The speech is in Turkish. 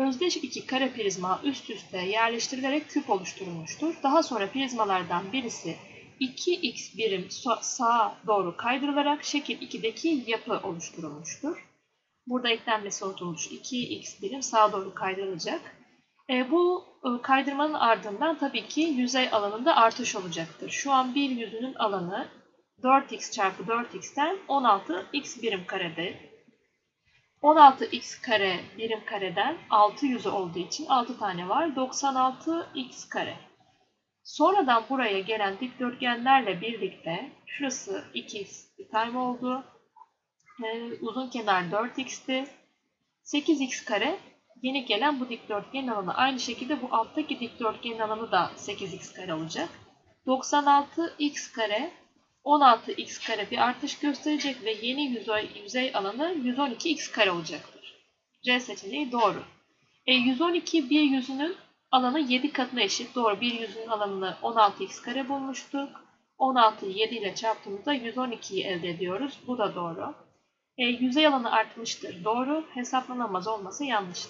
Özdeş iki kare prizma üst üste yerleştirilerek küp oluşturulmuştur. Daha sonra prizmalardan birisi 2x birim sağa doğru kaydırılarak şekil 2'deki yapı oluşturulmuştur. Burada eklenmesi unutulmuş 2x birim sağa doğru kaydırılacak. E, bu e, kaydırmanın ardından tabii ki yüzey alanında artış olacaktır. Şu an bir yüzünün alanı 4x çarpı 4x'ten 16x birim karede. 16x kare birim kareden 6 yüzü olduğu için 6 tane var. 96x kare. Sonradan buraya gelen dikdörtgenlerle birlikte şurası 2x bir time oldu. Ee, uzun kenar 4x'ti. 8x kare yeni gelen bu dikdörtgenin alanı. Aynı şekilde bu alttaki dikdörtgenin alanı da 8x kare olacak. 96x kare 16x kare bir artış gösterecek ve yeni yüzey, yüzey alanı 112x kare olacaktır. C seçeneği doğru. E, 112 bir yüzünün alanı 7 katına eşit. Doğru bir yüzünün alanını 16x kare bulmuştuk. 16'yı 7 ile çarptığımızda 112'yi elde ediyoruz. Bu da doğru. E, yüzey alanı artmıştır. Doğru. Hesaplanamaz olması yanlıştır.